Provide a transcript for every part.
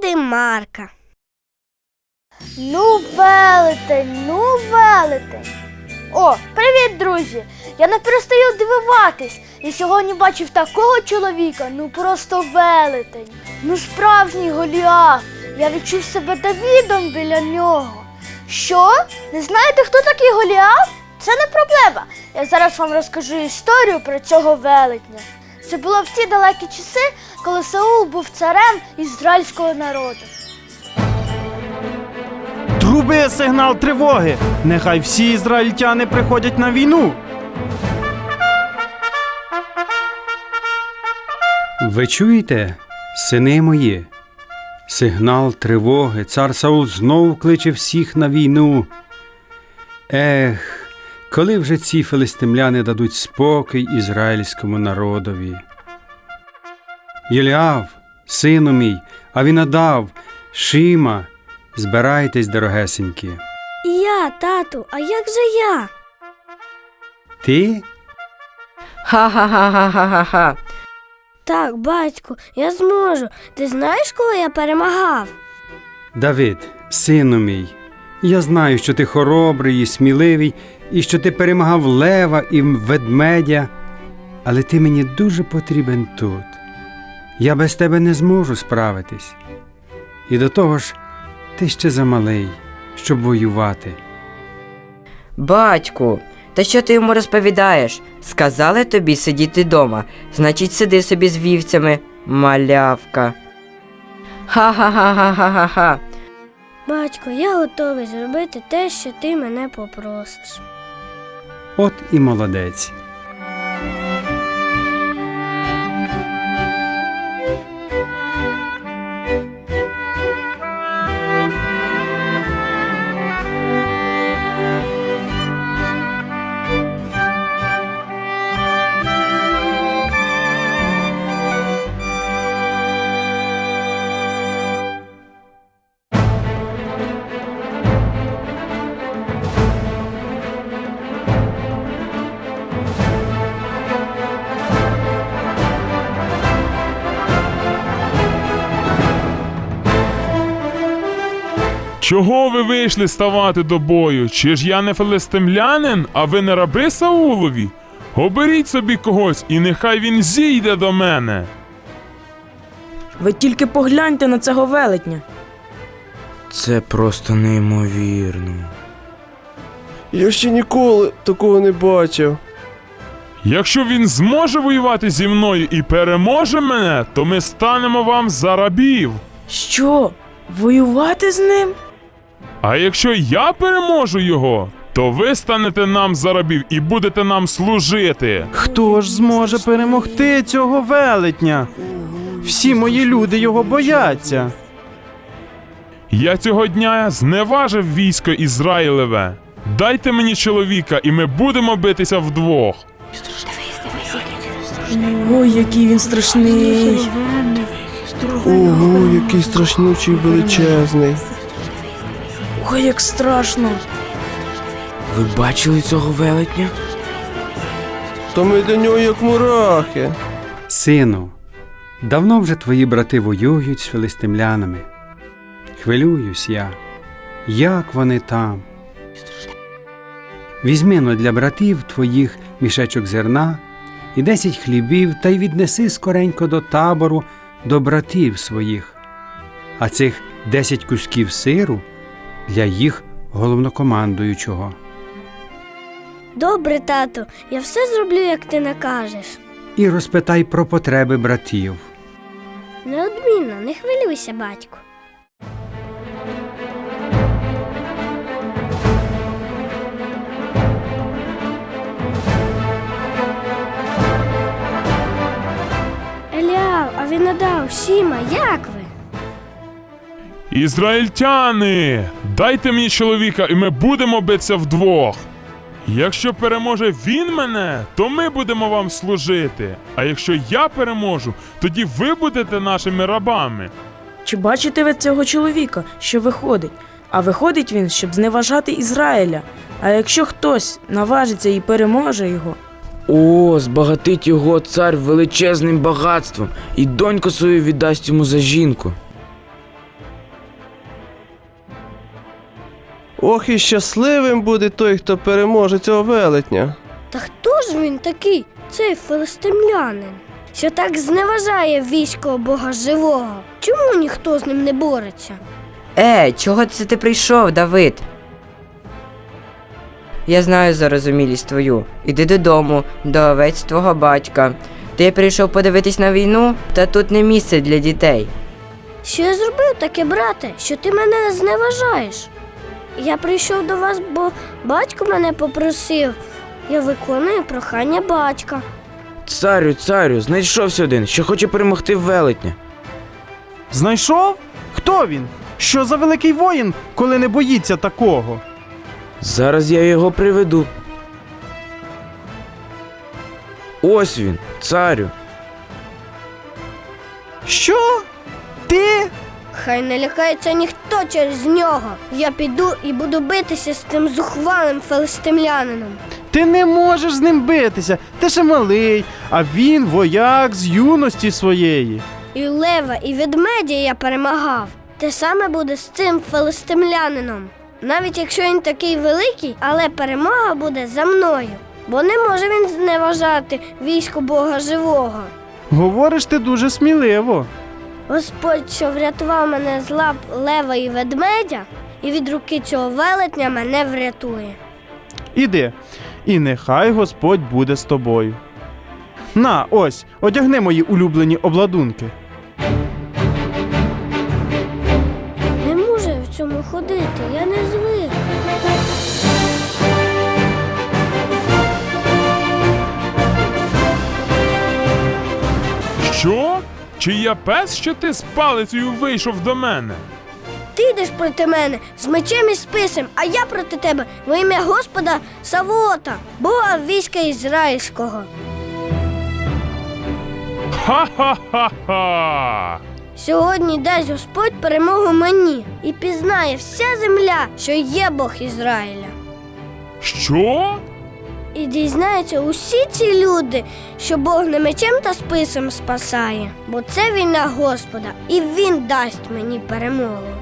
Марка. Ну, велетень, ну, велетень. О, привіт, друзі! Я не перестаю дивуватись. Я сьогодні бачив такого чоловіка, ну просто велетень. Ну, справжній Голіаф. Я відчув себе Давідом біля нього. Що? Не знаєте, хто такий Голіаф? Це не проблема. Я зараз вам розкажу історію про цього велетня. Це було в ті далекі часи, коли Саул був царем ізраїльського народу. Труби сигнал тривоги. Нехай всі ізраїльтяни приходять на війну. Ви чуєте, сини мої? Сигнал тривоги. Цар Саул знову кличе всіх на війну. Ех, коли вже ці филистимляни дадуть спокій ізраїльському народові. Єліав, сину мій, Авінадав, Шима, збирайтесь, дорогесенькі. І я, тату, а як же я? Ти? Ха-ха-ха-ха-ха-ха. Так, батьку, я зможу. Ти знаєш, коли я перемагав? Давид, сину мій, я знаю, що ти хоробрий і сміливий, і що ти перемагав лева і ведмедя, але ти мені дуже потрібен тут. Я без тебе не зможу справитись. І до того ж, ти ще замалий, щоб воювати. Батьку, та що ти йому розповідаєш? Сказали тобі сидіти дома, значить сиди собі з вівцями, малявка. Ха-ха-ха-ха-ха-ха. Батько, я готовий зробити те, що ти мене попросиш. От і молодець. Чого ви вийшли ставати до бою? Чи ж я не филистимлянин, а ви не раби Саулові? Оберіть собі когось, і нехай він зійде до мене. Ви тільки погляньте на цього велетня. Це просто неймовірно. Я ще ніколи такого не бачив. Якщо він зможе воювати зі мною і переможе мене, то ми станемо вам за рабів. Що? Воювати з ним? А якщо я переможу його, то ви станете нам за рабів і будете нам служити. Хто ж зможе перемогти цього велетня? Всі мої люди його бояться. Я цього дня зневажив військо Ізраїлеве. Дайте мені чоловіка, і ми будемо битися вдвох. Ой, який він страшний. Ого, який страшнючий величезний. Ой, як страшно. Ви бачили цього велетня? Та ми до нього як мурахи. Сину, давно вже твої брати воюють з филистимлянами. Хвилююсь я, як вони там. Візьми но для братів твоїх мішечок зерна і десять хлібів та й віднеси скоренько до табору до братів своїх, а цих десять кусків сиру для їх головнокомандуючого. Добре, тату, я все зроблю, як ти накажеш. І розпитай про потреби братів. Неодмінно, не хвилюйся, батьку. Еліав, а він надав, Шіма, як ви? Ізраїльтяни, дайте мені чоловіка, і ми будемо битися вдвох. Якщо переможе він мене, то ми будемо вам служити. А якщо я переможу, тоді ви будете нашими рабами. Чи бачите ви цього чоловіка, що виходить? А виходить він, щоб зневажати Ізраїля. А якщо хтось наважиться і переможе його, О, збагатить його цар величезним багатством і доньку свою віддасть йому за жінку. Ох і щасливим буде той, хто переможе цього велетня. Та хто ж він такий, цей филистимлянин, що так зневажає військо Бога живого? Чому ніхто з ним не бореться? Е, чого це ти прийшов, Давид? Я знаю зарозумілість твою. Іди додому, до овець твого батька. Ти прийшов подивитись на війну, та тут не місце для дітей. Що я зробив таке, брате, що ти мене зневажаєш? Я прийшов до вас, бо батько мене попросив. Я виконую прохання батька. Царю, царю, знайшовся один, що хоче перемогти велетня. Знайшов? Хто він? Що за великий воїн, коли не боїться такого? Зараз я його приведу. Ось він, царю. Що? Хай не лякається ніхто через нього. Я піду і буду битися з тим зухвалим филистимлянином. Ти не можеш з ним битися. Ти ще малий, а він вояк з юності своєї. І лева, і ведмедя я перемагав. Те саме буде з цим филистимлянином. Навіть якщо він такий великий, але перемога буде за мною. Бо не може він зневажати військо Бога живого. Говориш ти дуже сміливо. Господь, що врятував мене з лап лева і ведмедя, і від руки цього велетня мене врятує. Іди, і нехай Господь буде з тобою. На, ось, одягни мої улюблені обладунки. Чи я пес, що ти з палицею вийшов до мене? Ти йдеш проти мене з мечем і списом, а я проти тебе во ім'я Господа Савота, Бога війська Ізраїльського. Ха-ха-ха-ха! Сьогодні дасть Господь перемогу мені і пізнає вся земля, що є Бог Ізраїля. Що? І дізнаються усі ці люди, що Бог не мечем та списом спасає, бо це війна Господа, і Він дасть мені перемогу.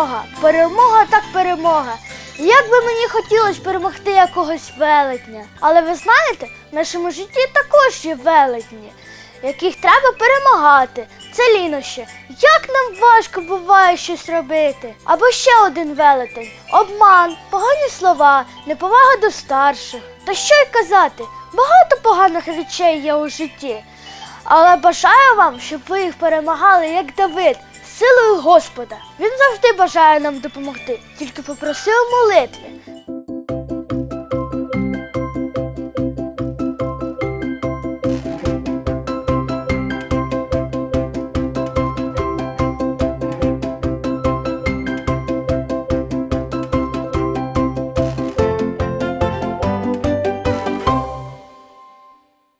Перемога. Перемога так перемога. Як би мені хотілося перемогти якогось велетня. Але ви знаєте, в нашому житті також є велетні, яких треба перемагати. Це лінощі. Як нам важко буває щось робити. Або ще один велетень. Обман, погані слова, неповага до старших. Та що й казати, багато поганих речей є у житті. Але бажаю вам, щоб ви їх перемагали, як Давид, силою Господа. Він завжди бажає нам допомогти, тільки попросив у молитві.